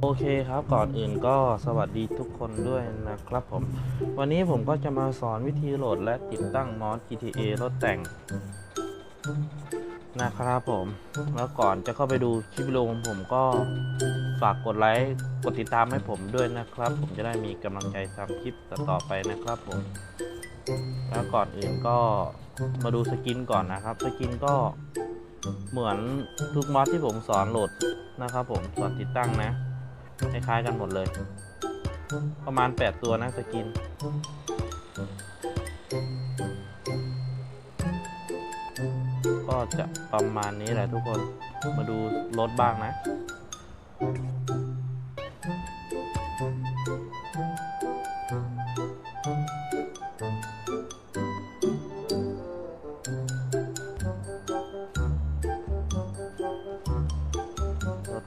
โอเคครับก่อนอื่นก็สวัสดีทุกคนด้วยนะครับผม วันนี้ผมก็จะมาสอนวิธีโหลดและติดตั้งมอส GTA รถแต่ง นะครับผม แล้วก่อนจะเข้าไปดูคลิปวิดีโอของผมก็ฝากกดไลค์กดติดตามให้ผมด้วยนะครับ ผมจะได้มีกำลังใจทำคลิปต่อไปนะครับผม แล้วก่อนอื่นก็มาดูสกินก่อนนะครับ สกินก็ เหมือนทุกมอสที่ผมสอนโหลดนะครับผมสอนติดตั้งนะคล้ายๆกันหมดเลย ประมาณ 8 ตัวนะสกิน ก็จะประมาณนี้แหละทุกคนมาดูรถบ้างนะ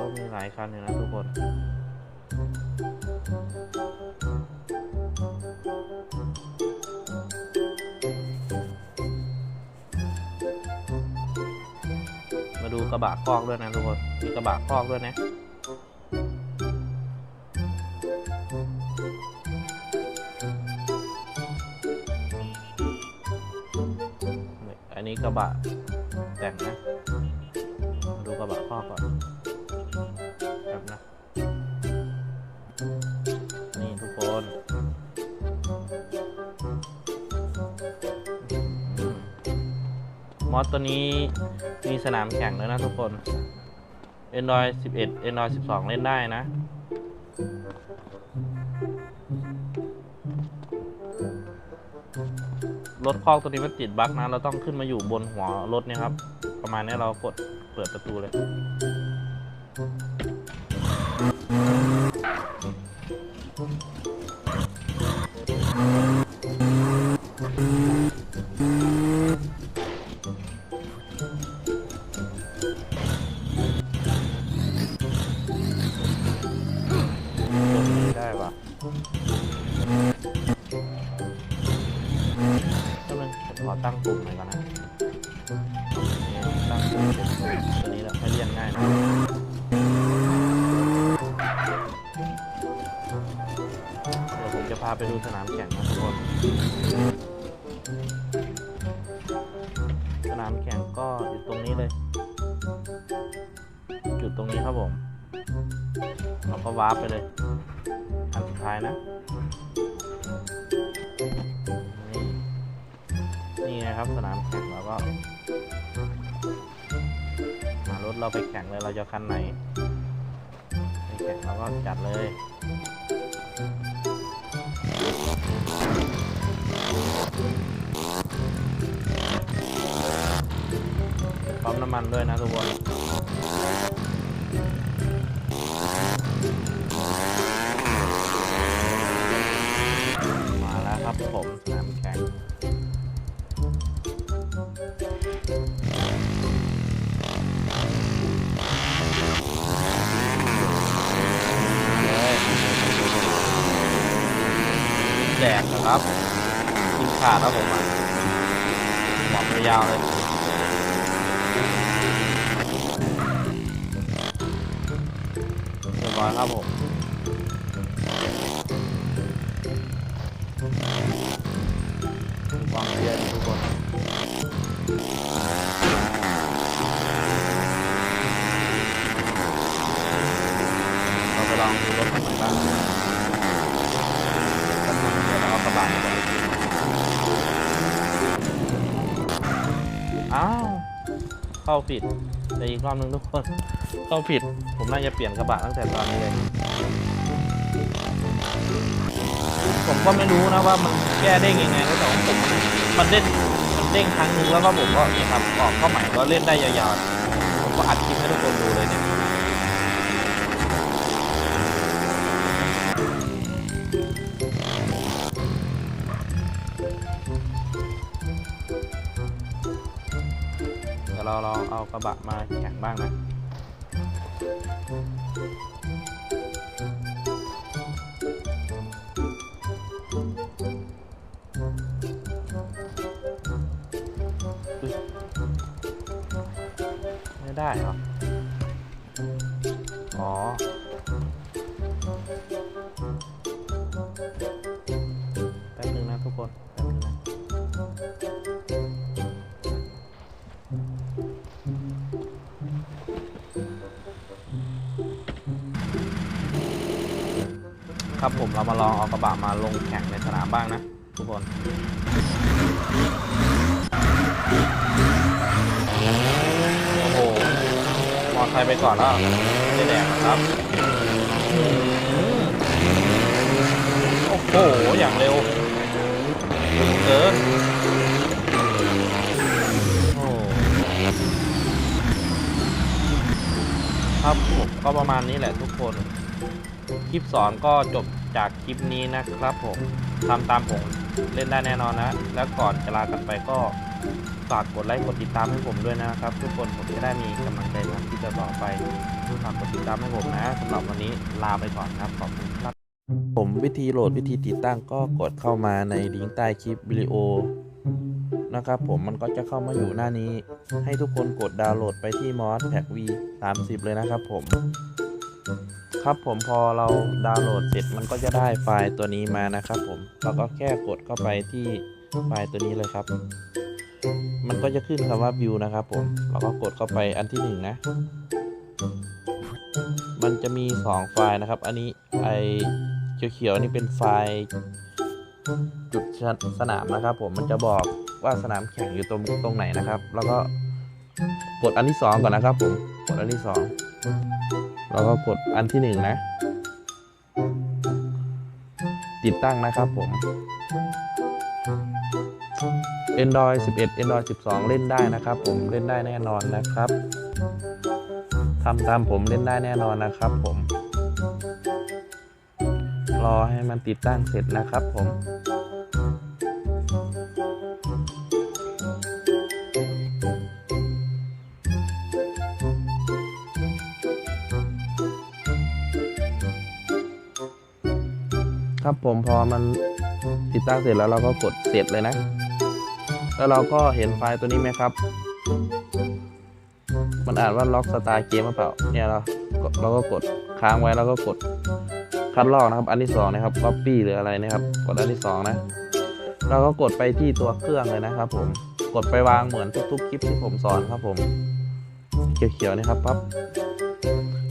ก็มีหลายคันอยู่นะทุกคนมาดูกระบะคอกด้วยนะทุกคนมีกระบะคอกด้วยนะอันนี้กระบะแต่งนะมาดูกระบะคอกก่อน มอสตัวนี้มีสนามแข่งแล้วนะทุกคน Android 11 Android 12 เล่นได้นะ รถคอกตัวนี้มันติดบั๊กนะ เราต้องขึ้นมาอยู่บนหัวรถเนี่ยครับ ประมาณนี้เรากดเปิดประตูเลย ก็มันขอตั้งปุ่มหน่อยก่อนนะนี่ตั้งปุ่มตัวนี้แล้วให้เรียนง่ายหนะเดี๋ยวผมจะพาไปดูสนามแข่งนะทุกคน สนามแข่งก็อยู่ตรงนี้เลย จุดตรงนี้ครับผม เราก็วาร์ปไปเลย ท้ายนะ นี่นี่ไงครับสนามแข่งเราก็มารถเราไปแข่งเลยเราจะคันไหนไปแข่งเราก็จัดเลยปั๊มน้ำมันด้วยนะทุกคน แดกนะครับกินขาดแล้วผมอะบยาวเลยเรียบร้อยครับผมความเพียรทุกคนเราไปลองดูรถคันใหม่บ้าง งเดี๋ยวเราเอากระบะไปเลยอ้าว เข้าผิดเดี๋ยวอีกรอบนึงทุกคน เข้าผิด ผมน่าจะเปลี่ยนกระบะตั้งแต่ตอนนี้เลย ผมก็ไม่รู้นะว่ามันแก้เด้งยังไงแต่ผมมันเด้งมันเด้งครั้งนึงแล้วก็ผมก็นี่ครับออกเข้าใหม่ก็เล่นได้ยาวๆ ผมก็อัดคลิปให้ทุกคนดูเลยเนี่ย เราลองเอากระบะมาแข่งบ้างนะไม่ได้เหรอ อ๋อ ครับผมเรามาลองเอากระบะมาลงแข่งในสนามบ้างนะ ทุกคน โอ้โห มอไซค์ไปก่อนแล้วได้แดงครับ โอ้โห อย่างเร็วเกินโอ้ครับผมก็ประมาณนี้แหละทุกคน ลิปสอนก็จบจากคลิปนี้นะครับผมทำตามผมเล่นได้แน่นอนนะ แล้วก่อนจะลากันไปก็ฝากกดไลค์กดติดตามให้ผมด้วยนะครับ ทุกคนผมจะได้มีกำลังใจทำคลิปต่อไปฝากกดติดตามให้ผมนะสำหรับวันนี้ลาไปก่อนครับขอบคุณครับ ผมวิธีโหลดวิธีติดตั้งก็กดเข้ามาในลิงก์ใต้คลิปวิดีโอนะครับผมมันก็จะเข้ามาอยู่หน้านี้ ให้ทุกคนกดดาวน์โหลดไปที่มอสแพ็ก V 30 เลยนะครับผม ครับผมพอเราดาวน์โหลดเสร็จมันก็จะได้ไฟล์ตัวนี้มานะครับผมเราก็แค่กดเข้าไปที่ไฟล์ตัวนี้เลยครับ มันก็จะขึ้นคำว่า view นะครับผมเราก็กดเข้าไปอันที่หนึ่งนะ มันจะมี2ไฟล์นะครับ อันนี้ไอเขียวๆนี่เป็นไฟล์จุดสนามนะครับ ผมมันจะบอกว่าสนามแข่งอยู่ตรงตรงไหนนะครับ แล้วก็กดอันที่2ก่อนนะครับผมกดอันที่2 แล้วก็กดอันที่หนึ่งนะ ติดตั้งนะครับผม Android 11 Android 12 เล่นได้นะครับผมเล่นได้แน่นอนนะครับทำตามผมเล่นได้แน่นอนนะครับผม รอให้มันติดตั้งเสร็จนะครับผม ครับผมพอมันติดตั้งเสร็จแล้วเราก็กดเสร็จเลยนะ แล้วเราก็เห็นไฟล์ตัวนี้ไหมครับ มันอ่านว่าล็อกสตาร์เกมหรือเปล่า เนี่ยเราเราก็กดค้างไว้แล้วก็กดคัดลอกนะครับ อันที่สองนะครับ copy หรืออะไรนะครับ กดอันที่สองนะ เราก็กดไปที่ตัวเครื่องเลยนะครับ ผม กดไปวางเหมือนทุกๆคลิปที่ผมสอนครับผม เขียวๆนะครับปั๊บ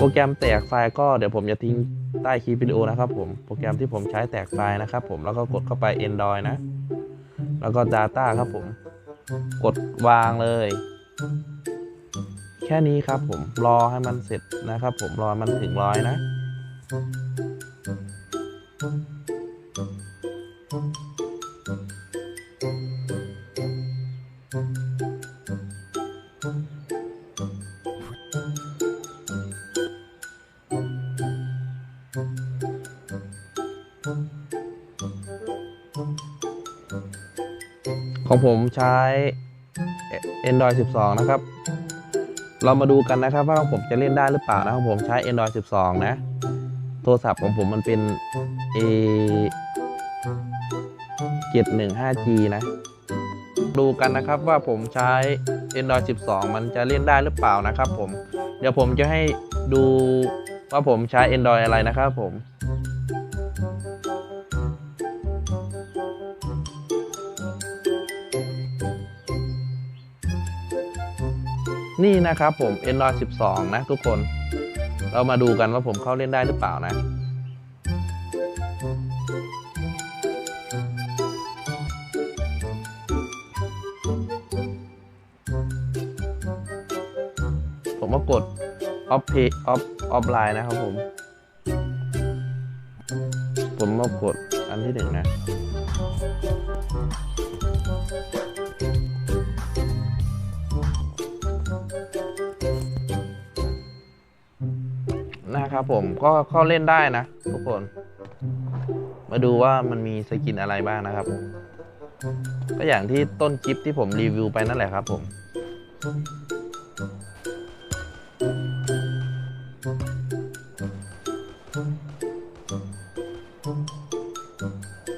โปรแกรมแตกไฟล์ก็เดี๋ยวผมจะทิ้งใต้คลิปวิดีโอนะครับผมโปรแกรมที่ผมใช้แตกไฟล์นะครับผมแล้วก็กดเข้าไป Android นะ แล้วก็ Data ครับผม กดวางเลย แค่นี้ครับผมรอให้มันเสร็จนะครับ ผมรอมันถึงร้อยนะ ของผมใช้ Android 12 นะครับ เรามาดูกันนะครับว่าผมจะเล่นได้หรือเปล่านะของผมใช้ Android 12 นะ โทรศัพท์ของผมมันเป็น A 715G นะ ดูกันนะครับว่าผมใช้ Android 12 มันจะเล่นได้หรือเปล่านะครับผม เดี๋ยวผมจะให้ดูว่าผมใช้ Android อะไรนะครับผม นี่นะครับผม Android 12 นะทุกคน เรามาดูกันว่าผมเข้าเล่นได้หรือเปล่านะ ผมก็กด off pay off offline นะครับผม ผมมากดอันที่หนึ่งนะ นะครับผมก็เข้าเล่นได้นะ ทุกคน มาดูว่ามันมีสกินอะไรบ้างนะครับ ก็อย่างที่ต้นคลิปที่ผมรีวิวไปนั่นแหละครับผม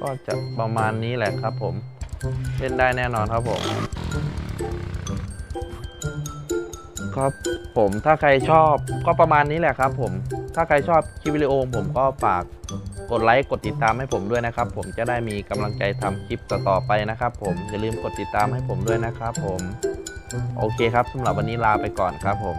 ก็จะประมาณนี้แหละครับผม เล่นได้แน่นอนครับผม ครับ ผมถ้าใครชอบก็ประมาณนี้แหละครับผมถ้าใครชอบคลิปวิดีโอของผมก็ฝากกดไลค์กดติดตามให้ผมด้วยนะครับ ผมจะได้มีกำลังใจทำคลิปต่อๆไปนะครับ ผมอย่าลืมกดติดตามให้ผมด้วยนะครับ ผม โอเคครับสำหรับวันนี้ลาไปก่อนครับผม